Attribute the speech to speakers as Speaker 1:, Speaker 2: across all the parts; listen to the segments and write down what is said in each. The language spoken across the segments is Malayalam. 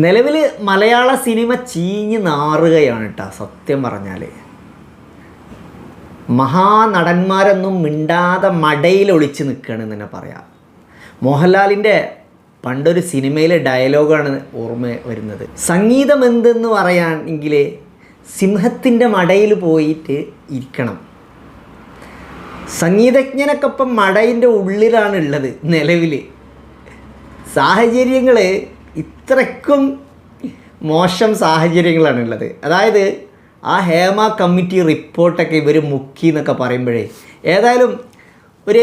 Speaker 1: നിലവിൽ മലയാള സിനിമ ചീഞ്ഞ് നാറുകയാണ് കേട്ടോ സത്യം പറഞ്ഞാൽ മഹാനടന്മാരൊന്നും മിണ്ടാതെ മടയിൽ ഒളിച്ച് നിൽക്കുകയാണെന്ന് തന്നെ പറയാം. മോഹൻലാലിന്റെ പണ്ടൊരു സിനിമയിലെ ഡയലോഗാണ് ഓർമ്മ വരുന്നത്. സംഗീതം എന്തെന്ന് പറയുകയാണെങ്കിൽ സിംഹത്തിന്റെ മടയിൽ പോയിട്ട് ഇരിക്കണം. സംഗീതജ്ഞനൊക്കെ ഇപ്പം മടയിന്റെ ഉള്ളിലാണ് ഉള്ളത് നിലവിൽ സാഹചര്യങ്ങൾ ഇത്രയ്ക്കും മോശം സാഹചര്യങ്ങളാണ് ഉള്ളത് അതായത് ആ ഹേമ കമ്മിറ്റി റിപ്പോർട്ടൊക്കെ ഇവർ മുക്കി എന്നൊക്കെ പറയുമ്പോഴേ ഏതായാലും ഒരു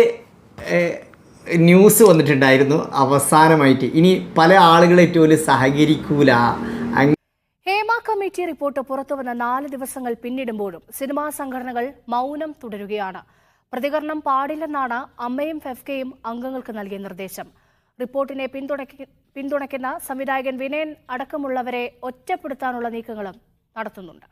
Speaker 1: ന്യൂസ് വന്നിട്ടുണ്ടായിരുന്നു അവസാനമായിട്ട്. ഇനി പല ആളുകളെ പോലും സഹകരിക്കൂല.
Speaker 2: ഹേമ കമ്മിറ്റി റിപ്പോർട്ട് പുറത്തു വന്ന നാല് ദിവസങ്ങൾ പിന്നിടുമ്പോഴും സിനിമാ സംഘടനകൾ മൗനം തുടരുകയാണ്. പ്രതികരണം പാടില്ലെന്നാണ് അമ്മയും ഫെഫ്കയും അംഗങ്ങൾക്ക് നൽകിയ നിർദ്ദേശം. റിപ്പോർട്ടിനെ പിന്തുണയ്ക്ക പിന്തുണയ്ക്കുന്ന സംവിധായകൻ വിനയൻ അടക്കമുള്ളവരെ ഒറ്റപ്പെടുത്താനുള്ള നീക്കങ്ങളും നടത്തുന്നുണ്ട്.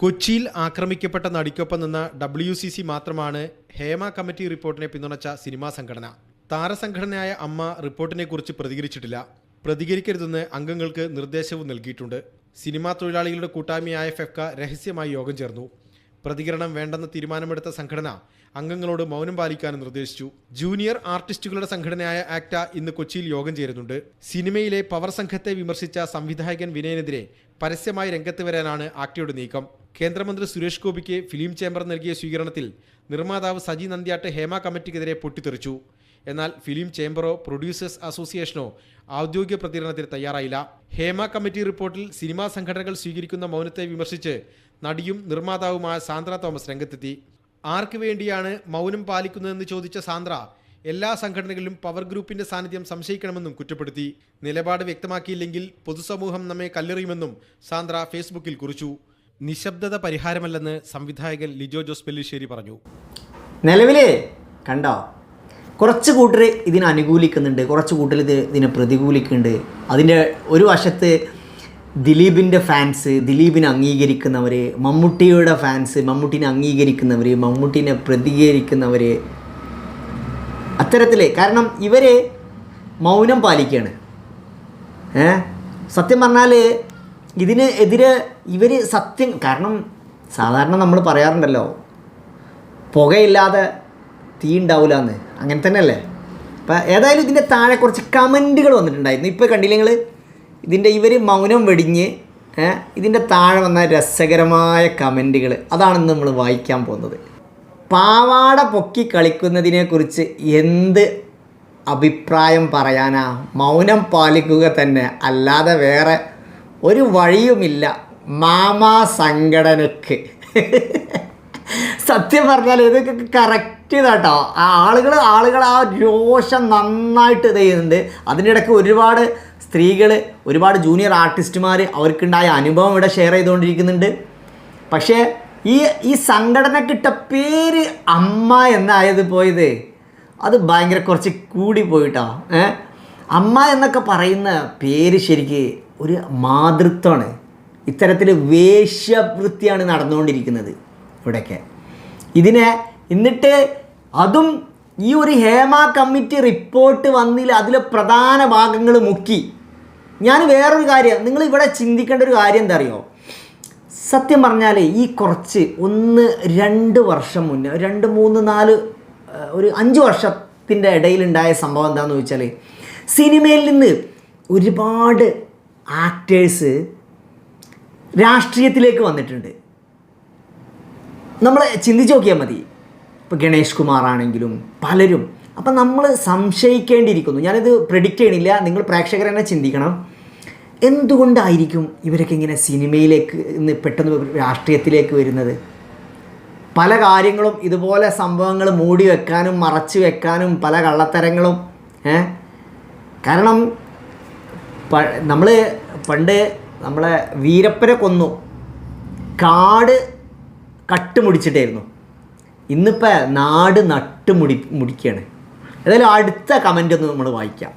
Speaker 3: കൊച്ചിയിൽ ആക്രമിക്കപ്പെട്ട നടിക്കൊപ്പം നിന്ന ഡബ്ല്യു സി സി മാത്രമാണ് ഹേമ കമ്മിറ്റി റിപ്പോർട്ടിനെ പിന്തുണച്ച സിനിമാ സംഘടന. താരസംഘടനയായ അമ്മ റിപ്പോർട്ടിനെക്കുറിച്ച് പ്രതികരിച്ചിട്ടില്ല. പ്രതികരിക്കരുതെന്ന് അംഗങ്ങൾക്ക് നിർദ്ദേശവും നൽകിയിട്ടുണ്ട്. സിനിമാ തൊഴിലാളികളുടെ കൂട്ടായ്മയായ ഫെഫ്ക രഹസ്യമായി യോഗം ചേർന്നു. പ്രതികരണം വേണ്ടെന്ന തീരുമാനമെടുത്ത സംഘടന അംഗങ്ങളോട് മൗനം പാലിക്കാനും നിർദ്ദേശിച്ചു. ജൂനിയർ ആർട്ടിസ്റ്റുകളുടെ സംഘടനയായ ആക്ട ഇന്ന് കൊച്ചിയിൽ യോഗം ചേരുന്നുണ്ട്. സിനിമയിലെ പവർ സംഘത്തെ വിമർശിച്ച സംവിധായകൻ വിനയനെതിരെ പരസ്യമായി രംഗത്ത് വരാനാണ് ആക്ടയുടെ നീക്കം. കേന്ദ്രമന്ത്രി സുരേഷ് ഗോപിക്ക് ഫിലിം ചേംബർ നൽകിയ സ്വീകരണത്തിൽ നിർമ്മാതാവ് സജി നന്ദ്യാട്ട് ഹേമ കമ്മിറ്റിക്കെതിരെ പൊട്ടിത്തെറിച്ചു. എന്നാൽ ഫിലിം ചേംബറോ പ്രൊഡ്യൂസേഴ്സ് അസോസിയേഷനോ ഔദ്യോഗിക പ്രതികരണത്തിന് തയ്യാറായില്ല. ഹേമ കമ്മിറ്റി റിപ്പോർട്ടിൽ സിനിമാ സംഘടനകൾ സ്വീകരിക്കുന്ന മൗനത്തെ വിമർശിച്ച് നടിയും നിർമ്മാതാവുമായ സാന്ദ്ര തോമസ് രംഗത്തെത്തി. ആർക്ക് വേണ്ടിയാണ് മൗനം പാലിക്കുന്നതെന്ന് ചോദിച്ച സാന്ദ്ര എല്ലാ സംഘടനകളിലും പവർ ഗ്രൂപ്പിന്റെ സാന്നിധ്യം സംശയിക്കണമെന്നും കുറ്റപ്പെടുത്തി. നിലപാട് വ്യക്തമാക്കിയില്ലെങ്കിൽ പൊതുസമൂഹം നമ്മെ കല്ലെറിയുമെന്നും സാന്ദ്ര ഫേസ്ബുക്കിൽ കുറിച്ചു. നിശബ്ദത പരിഹാരമല്ലെന്ന് സംവിധായകൻ ലിജോ ജോസ് പെല്ലിശ്ശേരി പറഞ്ഞു.
Speaker 1: നിലവിലെ കണ്ടോ? കുറച്ച് കൂട്ടർ ഇതിനെ അനുകൂലിക്കുന്നുണ്ട്. കുറച്ച് കൂട്ടർ ഇത് ഇതിനെ പ്രതികൂലിക്കുന്നുണ്ട്. അതിന്റെ ഒരു വശത്ത് ദിലീപിന്റെ ഫാൻസ് ദിലീപിനെ അംഗീകരിക്കുന്നവർ മമ്മൂട്ടിയുടെ ഫാൻസ് മമ്മൂട്ടിനെ അംഗീകരിക്കുന്നവർ മമ്മൂട്ടിനെ പ്രതികരിക്കുന്നവർ അത്തരത്തിൽ കാരണം ഇവരെ മൗനം പാലിക്കുകയാണ് ഏ? സത്യം പറഞ്ഞാൽ ഇതിന് എതിരെ ഇവർ സത്യം കാരണം സാധാരണ നമ്മൾ പറയാറുണ്ടല്ലോ പുകയില്ലാതെ തീ ഉണ്ടാവില്ല എന്ന് അങ്ങനെ തന്നെയല്ലേ? അപ്പം ഏതായാലും ഇതിന്റെ താഴെ കുറച്ച് കമന്റുകൾ വന്നിട്ടുണ്ടായിരുന്നു. ഇപ്പോൾ കണ്ടില്ലേ നിങ്ങൾ ഇതിന്റെ ഇവർ മൗനം വെടിഞ്ഞ് ഇതിന്റെ താഴെ വന്ന രസകരമായ കമന്റുകൾ അതാണ് നമ്മൾ വായിക്കാൻ പോകുന്നത്. പാവാട പൊക്കി കളിക്കുന്നതിനെക്കുറിച്ച് എന്ത് അഭിപ്രായം പറയാനാ? മൗനം പാലിക്കുക തന്നെ അല്ലാതെ വേറെ ഒരു വഴിയുമില്ല. മാമാ സംഘടനക്ക്. സത്യം പറഞ്ഞാൽ ഇതൊക്കെ കറക്റ്റ് ഇതാട്ടോ. ആ ആളുകൾ ആളുകൾ ആ രോഷം നന്നായിട്ട് ഇത് ചെയ്യുന്നുണ്ട്. അതിന്റെ ഇടയ്ക്ക് ഒരുപാട് സ്ത്രീകൾ ഒരുപാട് ജൂനിയർ ആർട്ടിസ്റ്റുമാർ അവർക്കുണ്ടായ അനുഭവം ഇവിടെ ഷെയർ ചെയ്തുകൊണ്ടിരിക്കുന്നുണ്ട്. പക്ഷേ ഈ ഈ സംഘടന സംഘടനക്കിട്ട പേര് അമ്മ എന്നായത് പോയത് അത് ഭയങ്കര കുറച്ച് കൂടി പോയിട്ടോ. ഏ? അമ്മ എന്നൊക്കെ പറയുന്ന പേര് ശരിക്ക് ഒരു മാതൃത്വമാണ്. ഇത്തരത്തിൽ വേശ്യവൃത്തിയാണ് നടന്നുകൊണ്ടിരിക്കുന്നത് ഇവിടെയൊക്കെ ഇതിനെ എന്നിട്ട് അതും ഈ ഒരു ഹേമ കമ്മിറ്റി റിപ്പോർട്ട് വന്നില്ല അതിലെ പ്രധാന ഭാഗങ്ങൾ മുക്കി. ഞാൻ വേറൊരു കാര്യം നിങ്ങൾ ഇവിടെ ചിന്തിക്കേണ്ട ഒരു കാര്യം എന്താ അറിയോ സത്യം പറഞ്ഞാൽ ഈ കുറച്ച് ഒന്ന് രണ്ട് വർഷം മുന്നേ രണ്ട് മൂന്ന് നാല് ഒരു അഞ്ച് വർഷത്തിന്റെ ഇടയിലുണ്ടായ സംഭവം എന്താണെന്ന് ചോദിച്ചാൽ സിനിമയിൽ നിന്ന് ഒരുപാട് ആക്ടേഴ്സ് രാഷ്ട്രീയത്തിലേക്ക് വന്നിട്ടുണ്ട്. നമ്മൾ ചിന്തിച്ച് നോക്കിയാൽ മതി. ഇപ്പോൾ ഗണേഷ് കുമാർ ആണെങ്കിലും പലരും അപ്പം നമ്മൾ സംശയിക്കേണ്ടിയിരിക്കുന്നു. ഞാനിത് പ്രെഡിക്റ്റ് ചെയ്യണില്ല. നിങ്ങൾ പ്രേക്ഷകർ തന്നെ ചിന്തിക്കണം. എന്തുകൊണ്ടായിരിക്കും ഇവരൊക്കെ ഇങ്ങനെ സിനിമയിലേക്ക് ഇന്ന് പെട്ടെന്ന് രാഷ്ട്രീയത്തിലേക്ക് വരുന്നത്? പല കാര്യങ്ങളും ഇതുപോലെ സംഭവങ്ങൾ മൂടി വെക്കാനും മറച്ചു വെക്കാനും പല കള്ളത്തരങ്ങളും ഏ? കാരണം പ നമ്മൾ പണ്ട് നമ്മളെ വീരപ്പനെ കൊന്നു. കാട് കട്ടുമുടിച്ചിട്ടായിരുന്നു. ഇന്നിപ്പോൾ നാട് നട്ട് മുടി മുടിക്കുകയാണ് ഏതായാലും അടുത്ത കമന്റ് ഒന്ന് നമ്മൾ വായിക്കാം.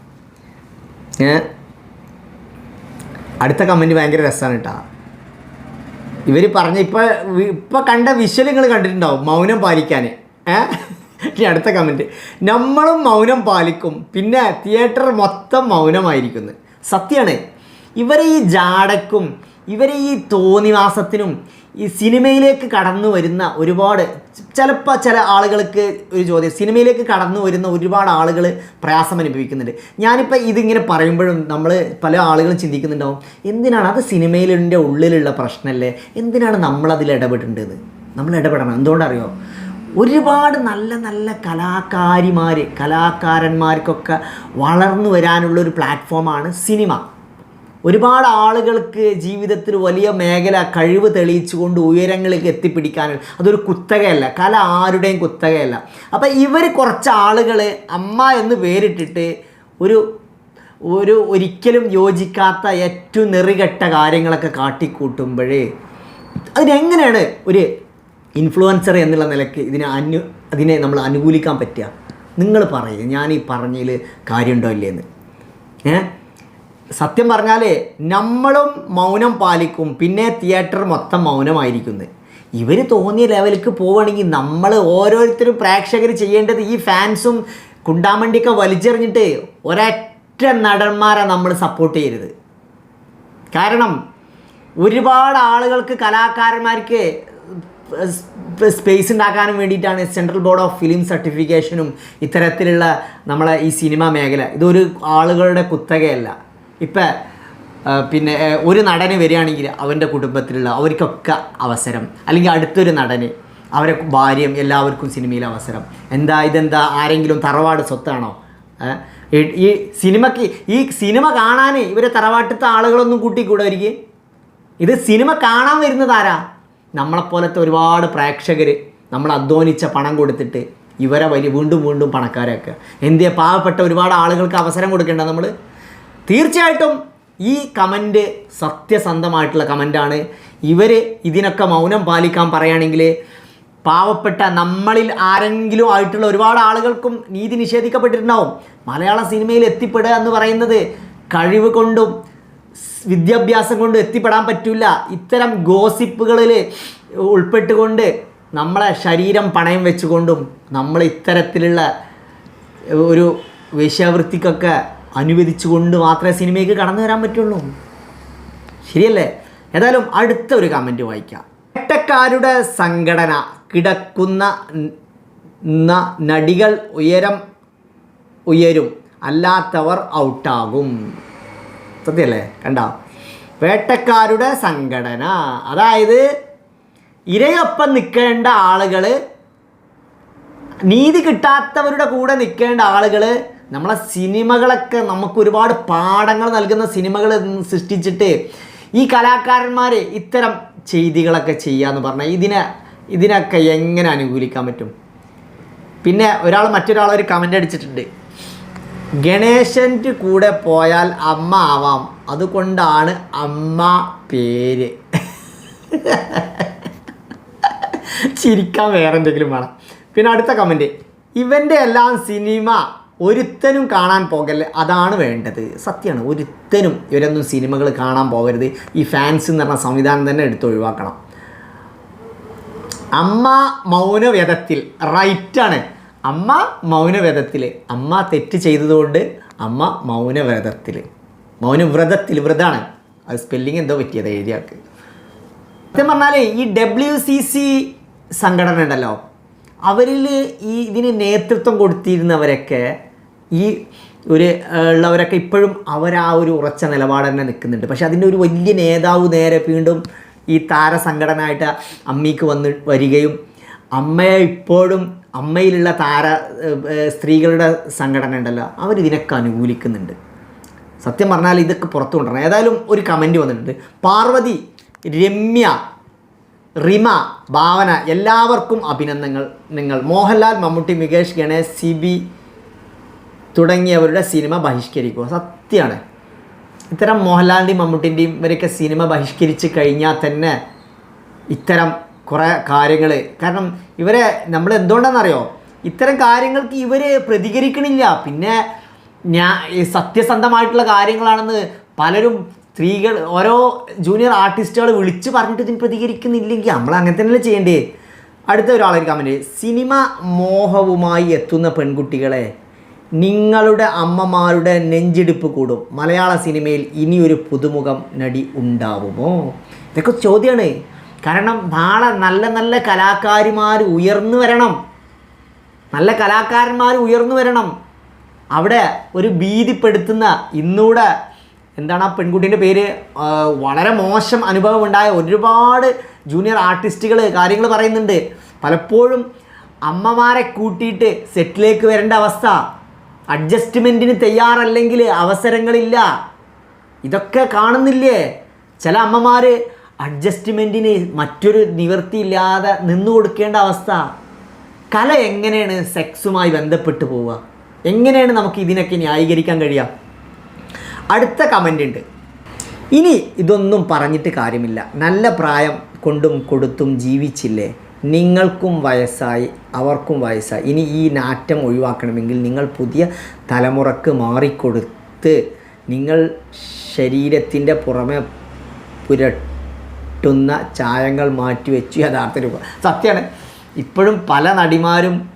Speaker 1: അടുത്ത കമന്റ് ഭയങ്കര രസമാണ് കേട്ടോ ഇവർ പറഞ്ഞ ഇപ്പോൾ ഇപ്പോൾ കണ്ട വിഷ്വൽ നിങ്ങൾ കണ്ടിട്ടുണ്ടാവും മൗനം പാലിക്കാൻ ഏ? അടുത്ത കമന്റ് നമ്മളും മൗനം പാലിക്കും. പിന്നെ തിയേറ്റർ മൊത്തം മൗനമായിരിക്കുന്നു. സത്യമാണ് ഇവരെ ഈ ജാടക്കും ഇവരെ ഈ തോന്നിവാസത്തിനും ഈ സിനിമയിലേക്ക് കടന്നു വരുന്ന ഒരുപാട് ചിലപ്പോൾ ചില ആളുകൾക്ക് ഒരു ചോദ്യം. സിനിമയിലേക്ക് കടന്നു വരുന്ന ഒരുപാട് ആളുകൾ പ്രയാസം അനുഭവിക്കുന്നുണ്ട്. ഞാനിപ്പോൾ ഇതിങ്ങനെ പറയുമ്പോഴും നമ്മൾ പല ആളുകളും ചിന്തിക്കുന്നുണ്ടാവും. എന്തിനാണ് അത് സിനിമയിലിന്റെ ഉള്ളിലുള്ള പ്രശ്നമല്ലേ എന്തിനാണ് നമ്മളതിൽ ഇടപെടേണ്ടത്? നമ്മൾ ഇടപെടണം. എന്തുകൊണ്ടറിയോ? ഒരുപാട് നല്ല നല്ല കലാകാരിമാർ കലാകാരന്മാർക്കൊക്കെ വളർന്നു വരാനുള്ള ഒരു പ്ലാറ്റ്ഫോമാണ് സിനിമ. ഒരുപാട് ആളുകൾക്ക് ജീവിതത്തിൽ വലിയ മേഖല കഴിവ് തെളിയിച്ചുകൊണ്ട് ഉയരങ്ങളിലേക്ക് എത്തിപ്പിടിക്കാൻ അതൊരു കുത്തകയല്ല. കല ആരുടെയും കുത്തകയല്ല. അപ്പം ഇവർ കുറച്ച് ആളുകൾ അമ്മ എന്ന് പേരിട്ടിട്ട് ഒരു ഒരു ഒരിക്കലും യോജിക്കാത്ത ഏറ്റവും നെറികെട്ട കാര്യങ്ങളൊക്കെ കാട്ടിക്കൂട്ടുമ്പോഴേ അതിനെങ്ങനെയാണ് ഒരു ഇൻഫ്ലുവൻസർ എന്നുള്ള നിലയ്ക്ക് ഇതിനെ അനു അതിനെ നമ്മൾ അനുകൂലിക്കാൻ പറ്റുക? നിങ്ങൾ പറയുക ഞാൻ ഈ പറഞ്ഞതിൽ കാര്യമുണ്ടോ ഇല്ലേന്ന്? ഏ? സത്യം പറഞ്ഞാലേ നമ്മളും മൗനം പാലിക്കും. പിന്നെ തിയേറ്റർ മൊത്തം മൗനമായിരിക്കുന്നത് ഇവർ തോന്നിയ ലെവലിലേക്ക് പോവുകയാണെങ്കിൽ നമ്മൾ ഓരോരുത്തരും പ്രേക്ഷകർ ചെയ്യേണ്ടത് ഈ ഫാൻസും കുണ്ടാമണ്ടിയൊക്കെ വലിച്ചെറിഞ്ഞിട്ട് ഒരൊറ്റ നടന്മാരെ നമ്മൾ സപ്പോർട്ട് ചെയ്യരുത്. കാരണം ഒരുപാട് ആളുകൾക്ക് കലാകാരന്മാർക്ക് സ്പേസ് ഉണ്ടാക്കാനും വേണ്ടിയിട്ടാണ് സെൻട്രൽ ബോർഡ് ഓഫ് ഫിലിം സർട്ടിഫിക്കേഷനും ഇത്തരത്തിലുള്ള നമ്മളെ ഈ സിനിമ മേഖല. ഇതൊരു ആളുകളുടെ കുത്തകയല്ല. ഇപ്പം പിന്നെ ഒരു നടന് വരികയാണെങ്കിൽ അവന്റെ കുടുംബത്തിലുള്ള അവർക്കൊക്കെ അവസരം. അല്ലെങ്കിൽ അടുത്തൊരു നടന് അവരെ ഭാര്യയും എല്ലാവർക്കും സിനിമയിൽ അവസരം. എന്താ ഇതെന്താ ആരെങ്കിലും തറവാട് സ്വത്താണോ? ഈ- സിനിമയ്ക്ക് ഈ സിനിമ കാണാൻ ഇവരെ തറവാട്ടത്തെ ആളുകളൊന്നും കൂട്ടിക്കൂടെ അവർക്ക്? ഇത് സിനിമ കാണാൻ വരുന്നത് ആരാ? നമ്മളെപ്പോലത്തെ ഒരുപാട് പ്രേക്ഷകർ നമ്മൾ അധ്വാനിച്ച പണം കൊടുത്തിട്ട് ഇവരെ വലിയ വീണ്ടും വീണ്ടും പണക്കാരാക്കുക. എന്തിയാ പാവപ്പെട്ട ഒരുപാട് ആളുകൾക്ക് അവസരം കൊടുക്കേണ്ട നമ്മൾ തീർച്ചയായിട്ടും ഈ കമന്റ് സത്യസന്ധമായിട്ടുള്ള കമന്റാണ് ഇവർ ഇതിനൊക്കെ മൗനം പാലിക്കാൻ പറയുകയാണെങ്കിൽ പാവപ്പെട്ട നമ്മളിൽ ആരെങ്കിലും ആയിട്ടുള്ള ഒരുപാട് ആളുകൾക്കും നീതി നിഷേധിക്കപ്പെട്ടിട്ടുണ്ടാവും. മലയാള സിനിമയിൽ എത്തിപ്പെടുക എന്ന് പറയുന്നത് കഴിവ് കൊണ്ടും വിദ്യാഭ്യാസം കൊണ്ടും എത്തിപ്പെടാൻ പറ്റില്ല ഇത്തരം ഗോസിപ്പുകളിൽ ഉൾപ്പെട്ടുകൊണ്ട് നമ്മളെ ശരീരം പണയം വെച്ചുകൊണ്ടും നമ്മൾ ഇത്തരത്തിലുള്ള ഒരു വേശ്യാവൃത്തിക്കൊക്കെ അനുവദിച്ചുകൊണ്ട് മാത്രമേ സിനിമയ്ക്ക് കടന്നു വരാൻ പറ്റുള്ളൂ. ശരിയല്ലേ? ഏതായാലും അടുത്ത ഒരു കമന്റ് വായിക്കാം. വേട്ടക്കാരുടെ സംഘടന കിടക്കുന്ന നടികൾ ഉയരം ഉയരും. അല്ലാത്തവർ ഔട്ടാകും. സത്യല്ലേ? കണ്ടോ? വേട്ടക്കാരുടെ സംഘടന. അതായത് ഇരയൊപ്പം നിൽക്കേണ്ട ആളുകൾ നീതി കിട്ടാത്തവരുടെ കൂടെ നിൽക്കേണ്ട ആളുകൾ നമ്മളെ സിനിമകളൊക്കെ നമുക്ക് ഒരുപാട് പാഠങ്ങൾ നൽകുന്ന സിനിമകൾ സൃഷ്ടിച്ചിട്ട് ഈ കലാകാരന്മാരെ ഇത്തരം ചെയ്തികളൊക്കെ ചെയ്യാന്ന് പറഞ്ഞാൽ ഇതിനെ ഇതിനൊക്കെ എങ്ങനെ അനുകൂലിക്കാൻ പറ്റും? പിന്നെ ഒരാൾ മറ്റൊരാൾ ഒരു കമന്റ് അടിച്ചിട്ടുണ്ട്. ഗണേശന്റെ കൂടെ പോയാൽ അമ്മ ആവാം. അതുകൊണ്ടാണ് അമ്മ പേര്. ചിരിക്കാൻ വേറെ എന്തെങ്കിലും വേണം. പിന്നെ അടുത്ത കമന്റ് ഇവന്റെ എല്ലാം സിനിമ ഒരുത്തനും കാണാൻ പോകല്ലേ അതാണ് വേണ്ടത്. സത്യമാണ് ഒരുത്തനും ഇവരൊന്നും സിനിമകൾ കാണാൻ പോകരുത്. ഈ ഫാൻസ് എന്ന് പറഞ്ഞ സംവിധാനം തന്നെ എടുത്ത് ഒഴിവാക്കണം. അമ്മ മൗനവ്യതത്തിൽ റൈറ്റാണ് അമ്മ മൗനവ്രതത്തിൽ അമ്മ തെറ്റ് ചെയ്തതുകൊണ്ട് അമ്മ മൗനവ്രതത്തിൽ. മൗനവ്രതത്തിൽ വ്രതാണ്. അത് സ്പെല്ലിങ് എന്തോ പറ്റിയത് ഏരിയക്ക്. സത്യം പറഞ്ഞാൽ ഈ ഡബ്ല്യു സി സി സംഘടന ഉണ്ടല്ലോ. അവരിൽ ഈ ഇതിന് നേതൃത്വം കൊടുത്തിരുന്നവരൊക്കെ ഈ ഒരു ഉള്ളവരൊക്കെ ഇപ്പോഴും അവർ ആ ഒരു ഉറച്ച നിലപാട് തന്നെ നിൽക്കുന്നുണ്ട്. പക്ഷെ അതിന്റെ ഒരു വലിയ നേതാവ് നേരെ വീണ്ടും ഈ താരസംഘടനയായിട്ട് അമ്മിക്ക് വന്ന് വരികയും അമ്മയെ ഇപ്പോഴും അമ്മയിലുള്ള താര സ്ത്രീകളുടെ സംഘടന ഉണ്ടല്ലോ അവരിതിനൊക്കെ അനുകൂലിക്കുന്നുണ്ട്. സത്യം പറഞ്ഞാൽ ഇതൊക്കെ പുറത്തു കൊണ്ടുവരണം. ഏതായാലും ഒരു കമന്റ് വന്നിട്ടുണ്ട്. പാർവതി രമ്യ റിമ ഭാവന എല്ലാവർക്കും അഭിനന്ദനങ്ങൾ. നിങ്ങൾ മോഹൻലാൽ മമ്മൂട്ടി മികേഷ് ഗണേശ് സി ബി തുടങ്ങിയവരുടെ സിനിമ ബഹിഷ്കരിക്കുക. സത്യമാണ് ഇത്തരം മോഹൻലാലിന്റെയും മമ്മൂട്ടിന്റെയും ഇവരൊക്കെ സിനിമ ബഹിഷ്കരിച്ച് കഴിഞ്ഞാൽ തന്നെ ഇത്തരം കുറേ കാര്യങ്ങൾ കാരണം ഇവരെ നമ്മൾ എന്തുകൊണ്ടാണെന്നറിയോ? ഇത്തരം കാര്യങ്ങൾക്ക് ഇവർ പ്രതികരിക്കണില്ല. പിന്നെ ഞാൻ സത്യസന്ധമായിട്ടുള്ള കാര്യങ്ങളാണെന്ന് പലരും സ്ത്രീകൾ ഓരോ ജൂനിയർ ആർട്ടിസ്റ്റുകൾ വിളിച്ച് പറഞ്ഞിട്ട് ഇതിന് പ്രതികരിക്കുന്നില്ലെങ്കിൽ നമ്മൾ അങ്ങനെ തന്നെയല്ലേ ചെയ്യേണ്ടേ അടുത്ത ഒരാളൊരു കമന്റ് സിനിമ മോഹവുമായി എത്തുന്ന പെൺകുട്ടികളെ നിങ്ങളുടെ അമ്മമാരുടെ നെഞ്ചിടിപ്പ് കൂടും. മലയാള സിനിമയിൽ ഇനിയൊരു പുതുമുഖം നടി ഉണ്ടാവുമോ? ഇതൊക്കെ ചോദ്യമാണ് കാരണം നാളെ നല്ല നല്ല കലാകാരിമാർ ഉയർന്നു വരണം. നല്ല കലാകാരന്മാർ ഉയർന്നു വരണം. അവിടെ ഒരു ഭീതിപ്പെടുത്തുന്ന ഇന്നൂടെ എന്താണ് ആ പെൺകുട്ടീന്റെ പേര്? വളരെ മോശം അനുഭവം ഉണ്ടായ ഒരുപാട് ജൂനിയർ ആർട്ടിസ്റ്റുകൾ കാര്യങ്ങൾ പറയുന്നുണ്ട്. പലപ്പോഴും അമ്മമാരെ കൂട്ടിയിട്ട് സെറ്റിലേക്ക് വരേണ്ട അവസ്ഥ. അഡ്ജസ്റ്റ്മെന്റിന് തയ്യാറല്ലെങ്കിൽ അവസരങ്ങളില്ല. ഇതൊക്കെ കാണുന്നില്ലേ? ചില അമ്മമാർ അഡ്ജസ്റ്റ്മെന്റിന് മറ്റൊരു നിവൃത്തിയില്ലാതെ നിന്നു കൊടുക്കേണ്ട അവസ്ഥ. കല എങ്ങനെയാണ് സെക്സുമായി ബന്ധപ്പെട്ട് പോവുക? എങ്ങനെയാണ് നമുക്ക് ഇതിനൊക്കെ ന്യായീകരിക്കാൻ കഴിയുക? അടുത്ത കമന്റ് ഉണ്ട്. ഇനി ഇതൊന്നും പറഞ്ഞിട്ട് കാര്യമില്ല. നല്ല പ്രായം കൊണ്ടും കൊടുത്തും ജീവിച്ചില്ലേ? നിങ്ങൾക്കും വയസ്സായി അവർക്കും വയസ്സായി. ഇനി ഈ നാറ്റം ഒഴിവാക്കണമെങ്കിൽ നിങ്ങൾ പുതിയ തലമുറയ്ക്ക് മാറിക്കൊടുത്ത് നിങ്ങൾ ശരീരത്തിന്റെ പുറമെ പുരട്ടുന്ന ചായങ്ങൾ മാറ്റിവെച്ചു യഥാർത്ഥ രൂപം. സത്യമാണ് ഇപ്പോഴും പല നടിമാരും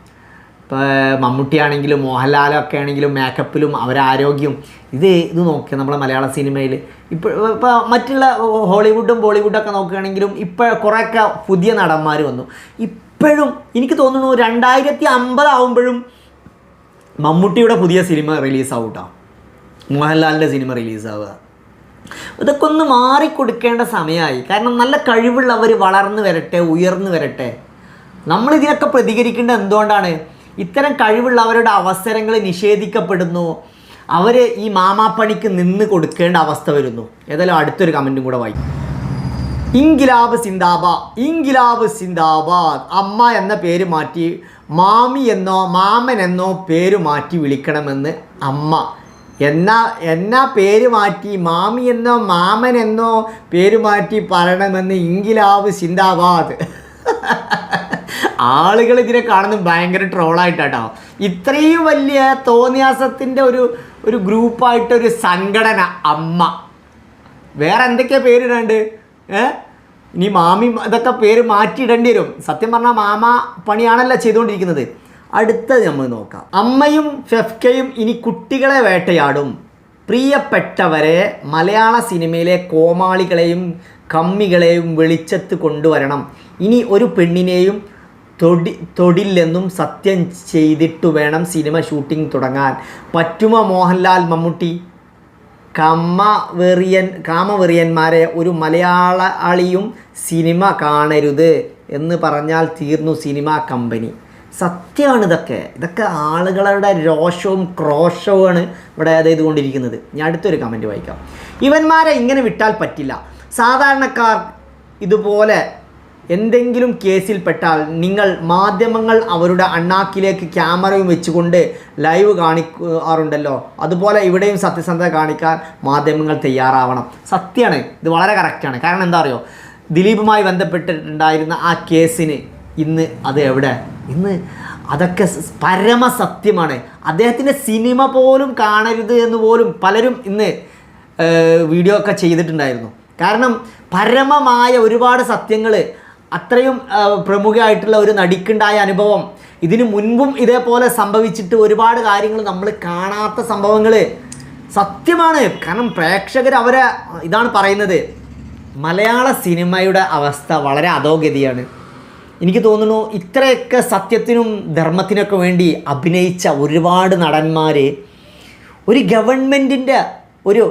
Speaker 1: മമ്മൂട്ടിയാണെങ്കിലും മോഹൻലാലൊക്കെ ആണെങ്കിലും മേക്കപ്പിലും അവരാരോഗ്യം. ഇത് ഇത് നോക്കിയാൽ നമ്മളെ മലയാള സിനിമയിൽ ഇപ്പോൾ ഇപ്പോൾ മറ്റുള്ള ഹോളിവുഡും ബോളിവുഡൊക്കെ നോക്കുകയാണെങ്കിലും ഇപ്പോൾ കുറേയൊക്കെ പുതിയ നടന്മാർ വന്നു. ഇപ്പോഴും എനിക്ക് തോന്നുന്നു രണ്ടായിരത്തി അമ്പതാവുമ്പോഴും മമ്മൂട്ടിയുടെ പുതിയ സിനിമ റിലീസാവും കേട്ടോ മോഹൻലാലിന്റെ സിനിമ റിലീസാവുക. ഇതൊക്കെ ഒന്ന് മാറിക്കൊടുക്കേണ്ട സമയമായി കാരണം നല്ല കഴിവുള്ളവർ വളർന്നു വരട്ടെ ഉയർന്നു വരട്ടെ. നമ്മളിതിനൊക്കെ പ്രതികരിക്കേണ്ടത് എന്തുകൊണ്ടാണ്? ഇത്തരം കഴിവുള്ളവരുടെ അവസരങ്ങൾ നിഷേധിക്കപ്പെടുന്നു. അവർ ഈ മാമാപ്പണിക്ക് നിന്ന് കൊടുക്കേണ്ട അവസ്ഥ വരുന്നു. ഏതായാലും അടുത്തൊരു കമന്റും കൂടെ വായിക്കും. ഇൻഗിലാബ് സിന്ദാബാദ് ഇൻഗിലാബ് സിന്ദാബാദ്. അമ്മ എന്ന പേര് മാറ്റി മാമി എന്നോ മാമൻ എന്നോ പേര് മാറ്റി വിളിക്കണമെന്ന് അമ്മ. എന്നാ എന്നാ പേര് മാറ്റി മാമി എന്നോ മാമൻ എന്നോ പേര് മാറ്റി പറയണമെന്ന് ഇൻഗിലാബ് സിന്ദാബാദ്. ആളുകൾ ഇതിനെ കാണുന്നത് ഭയങ്കര ട്രോളായിട്ടാട്ടോ. ഇത്രയും വലിയ തോന്നിയാസത്തിന്റെ ഒരു ഒരു ഗ്രൂപ്പായിട്ടൊരു സംഘടന അമ്മ. വേറെ എന്തൊക്കെയാ പേരിടാണ്ട് ഏ? ഇനി മാമി ഇതൊക്കെ പേര് മാറ്റിയിടേണ്ടി വരും. സത്യം പറഞ്ഞാൽ മാമ പണിയാണല്ലോ ചെയ്തുകൊണ്ടിരിക്കുന്നത്. അടുത്തത് നമ്മൾ നോക്കാം. അമ്മയും ഫെഫ്കയും ഇനി കുട്ടികളെ വേട്ടയാടും. പ്രിയപ്പെട്ടവരെ മലയാള സിനിമയിലെ കോമാളികളെയും കമ്മികളെയും വെളിച്ചത്ത് കൊണ്ടുവരണം. ഇനി ഒരു പെണ്ണിനെയും തൊടി തൊടില്ലെന്നും സത്യം ചെയ്തിട്ടു വേണം സിനിമ ഷൂട്ടിംഗ് തുടങ്ങാൻ. പറ്റുമോ മോഹൻലാൽ മമ്മൂട്ടി? കമ്മവെറിയൻ കാമവെറിയന്മാരെ ഒരു മലയാളിയും സിനിമ കാണരുത് എന്ന് പറഞ്ഞാൽ തീർന്നു സിനിമ കമ്പനി. സത്യമാണ് ഇതൊക്കെ. ഇതൊക്കെ ആളുകളുടെ രോഷവും ക്രോഷവുമാണ് ഇവിടെ അതായത് കൊണ്ടിരിക്കുന്നത് ഞാൻ അടുത്തൊരു കമന്റ് വായിക്കാം. ഇവന്മാരെ ഇങ്ങനെ വിട്ടാൽ പറ്റില്ല. സാധാരണക്കാർ ഇതുപോലെ എന്തെങ്കിലും കേസിൽപ്പെട്ടാൽ നിങ്ങൾ മാധ്യമങ്ങൾ അവരുടെ അണ്ണാക്കിലേക്ക് ക്യാമറയും വെച്ചുകൊണ്ട് ലൈവ് കാണിക്കാറുണ്ടല്ലോ. അതുപോലെ ഇവിടെയും സത്യസന്ധത കാണിക്കാൻ മാധ്യമങ്ങൾ തയ്യാറാവണം. സത്യമാണ് ഇത് വളരെ കറക്റ്റാണ് കാരണം എന്താ അറിയോ? ദിലീപുമായി ബന്ധപ്പെട്ടിട്ടുണ്ടായിരുന്ന ആ കേസിന് ഇന്ന് അത് എവിടെ? ഇന്ന് അതൊക്കെ പരമസത്യമാണ്. അദ്ദേഹത്തിന്റെ സിനിമ പോലും കാണരുത് എന്ന് പോലും പലരും ഇന്ന് വീഡിയോ ഒക്കെ ചെയ്തിട്ടുണ്ടായിരുന്നു. കാരണം പരമമായ ഒരുപാട് സത്യങ്ങൾ അത്രയും പ്രമുഖമായിട്ടുള്ള ഒരു നടിക്കുണ്ടായ അനുഭവം. ഇതിനു മുൻപും ഇതേപോലെ സംഭവിച്ചിട്ട് ഒരുപാട് കാര്യങ്ങൾ നമ്മൾ കാണാത്ത സംഭവങ്ങൾ സത്യമാണ്. കാരണം പ്രേക്ഷകർ അവരെ ഇതാണ് പറയുന്നത്. മലയാള സിനിമയുടെ അവസ്ഥ വളരെ അധോഗതിയാണ്. എനിക്ക് തോന്നുന്നു ഇത്രയൊക്കെ സത്യത്തിനും ധർമ്മത്തിനൊക്കെ വേണ്ടി അഭിനയിച്ച ഒരുപാട് നടന്മാർ ഒരു ഗവൺമെന്റിന്റെ ഒരു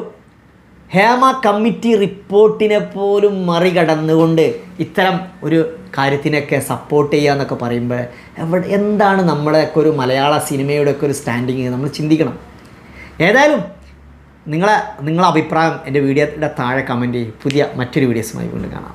Speaker 1: ഹേമ കമ്മിറ്റി റിപ്പോർട്ടിനെ പോലും മറികടന്നുകൊണ്ട് ഇത്തരം ഒരു കാര്യത്തിനൊക്കെ സപ്പോർട്ട് ചെയ്യുക എന്നൊക്കെ പറയുമ്പോൾ എവിടെ എന്താണ് നമ്മുടെയൊക്കെ ഒരു മലയാള സിനിമയുടെ ഒക്കെ ഒരു സ്റ്റാൻഡിങ് നമ്മൾ ചിന്തിക്കണം. ഏതായാലും നിങ്ങളെ നിങ്ങളെ അഭിപ്രായം എന്റെ വീഡിയോയുടെ താഴെ കമന്റ് ചെയ്യും. പുതിയ മറ്റൊരു വീഡിയോസുമായി കൊണ്ട് കാണാം.